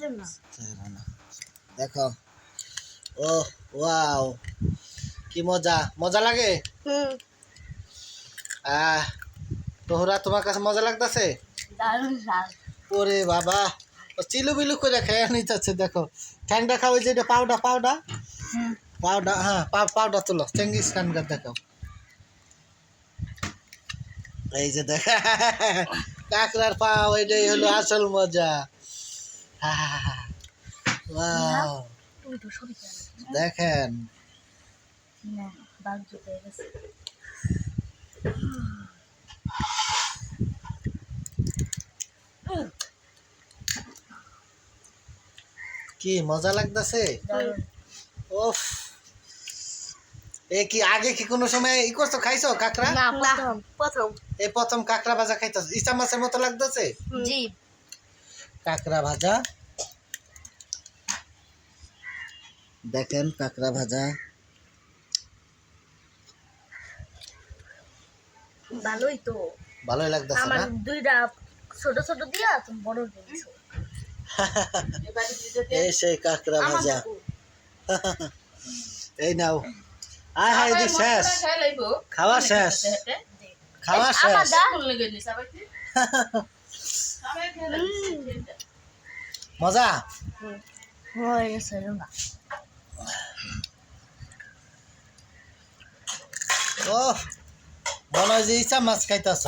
না। দেখো। ও ওয়াও। কি মজা। মজা লাগে? আহ তোহরা তোমার কাছে মজা লাগতেছে? ওরে বাবা। চিলু বিলু করে খেয়ে নিতেছে দেখো। ঠ্যাংটা খাও ওই যে এটা পাউডার পাউডার। হুম। পাউডার হ্যাঁ পা- পাউডার তুলো। চেঙ্গিস খানকার দেখো। এই যে দেখ কাঁকড়ার পাও এটাই হলো আসল মজা ওয়াও তুই তো সরি কেন দেখেন। কি মজা লাগতেছে? ওফ এ কি আগে কি কোনো সময় ই করছ খাইছো কাঁকড়া? না প্রথম প্রথম। এই প্রথম কাঁকড়া ভাজা খাইতো ইসা মাছের মতো লাগতেছে? জি। কাঁকড়া ভাজা? দেখেন কাঁকড়া ভাজা। ভালোই তো। ভালোই লাগতেছে আমার না? দুইটা ছোট ছোট দিয়া তুমি বড় দিয়েছ এই সেই কাঁকড়া ভাজা। এই নাও। আয় হায় দি শেষ। খাওয়া শেষ। খাওয়া আমার শেষ। মজা? হয়ে গেছে ও মনে হয় যে ইচ্ছা মাছ খাইতেছ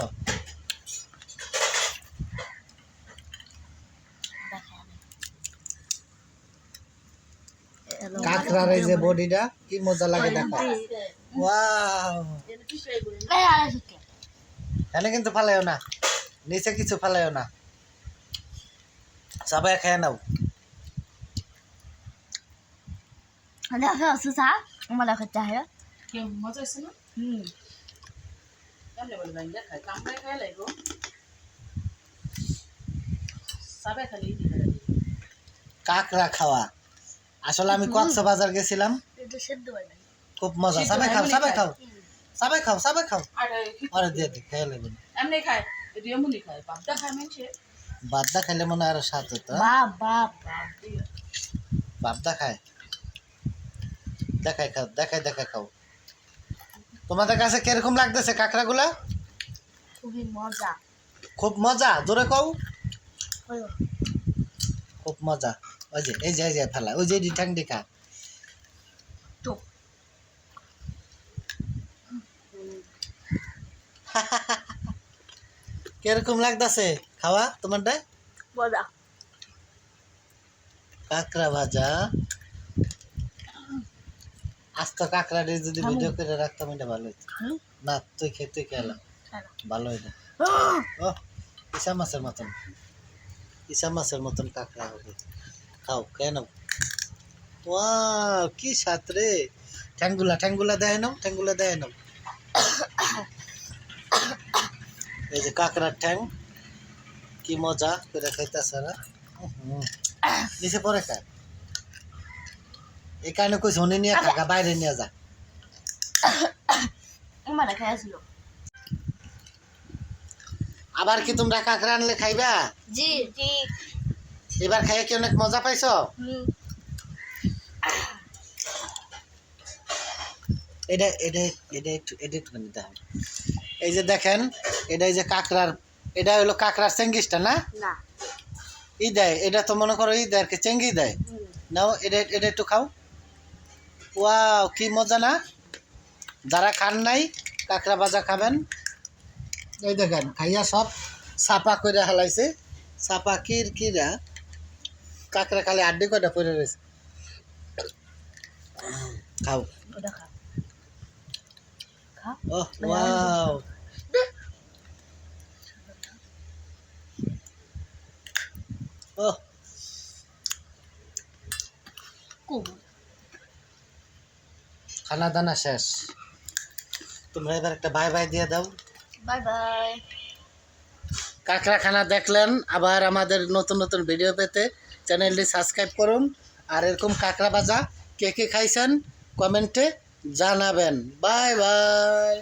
কাঁকড়ার এই যে বডিটা কি মজা লাগে দেখো ওয়াও এখানে কিন্তু ফালাইও না নিচে কিছু ফালাইও না সবাই খেয়ে নাও দেখো সুসা আমার দেখা চাহে হুম কাঁকড়া খাওয়া। আসলে আমি কক্সবাজার গেছিলাম। খুব মজা। সবাই খাও সবাই খাও। সবাই খাও সবাই খাও। আরে দিয়ে দি খেয়ে নেবেন এমনি খায় রিয়মুনি খায় খায় বাদদা খাইলে মনে হয় আরও স্বাদ হতো বাপ বাপ বাপ বাদদা খায়। দেখাই খাও দেখাই দেখাই খাও। তোমাদের কাছে কীরকম লাগতেছে কাঁকড়াগুলা? খুবই মজা। খুব মজা? জোরে কও। খুব মজা। ওই যে এই যে এই যে ফেলা। ওই যে দিকা তো। কীরকম লাগতেছে খাওয়া তোমারটা? মজা। কাঁকড়া ভাজা। আজ তো কাঁকড়া দিয়ে যদি ভিডিও করে রাখতাম এটা ভালো হুম? না তুই খেয়ে তুই খেলাম ভালো হইতো। ও! ইসা মাছের মতন। ইসা মাছের মতন কাঁকড়া হবে। খাও কেন ওয়াও কি স্বাদ রে। ঠ্যাঙ্গুলা ঠ্যাঙ্গুলা দেয় নাও ঠ্যাঙ্গুলা দেয় নাও। এই যে কাঁকড়ার ঠ্যাং কি মজা করে খাইতেছে না হুম। নিচে পরে খায় এই কারণে কই শনি নিয়ে খাগা বাইরে নিয়ে যা। আসলো আবার কি তোমরা কাঁকড়া আনলে খাইবা? জি জি। এবার খাইয়ে কি অনেক মজা পাইছো? হুম। এটা এটা এটা একটু এটা একটু নিতে হবে। এই যে দেখেন এটা এই যে কাঁকড়ার এটা হলো কাঁকড়ার চেঙ্গিসটা না? না। ই দেয় এটা তো মনে করো ই দেয় আর কি চেঙ্গি দেয়। নাও এটা এটা একটু খাও। ওয়াও কি মজা না? যারা খান নাই কাঁকড়া ভাজা খাবেন। এই দেখেন খাইয়া সব সাপা করে হালাইছে। সাপা কির কিরা? কাঁকড়া খালি আড্ডি কয়টা পরে রয়েছে? খাও। ওটা খা। খা ও ওয়াও ও খুব খানা দানা শেষ। তোমরা এবার একটা বাই বাই দিয়ে দাও। বাই বাই কাঁকড়াখানা দেখলেন আবার আমাদের নতুন নতুন ভিডিও পেতে চ্যানেলটি সাবস্ক্রাইব করুন। আর এরকম কাঁকড়া ভাজা কে কে খাইছেন কমেন্টে জানাবেন। Bye bye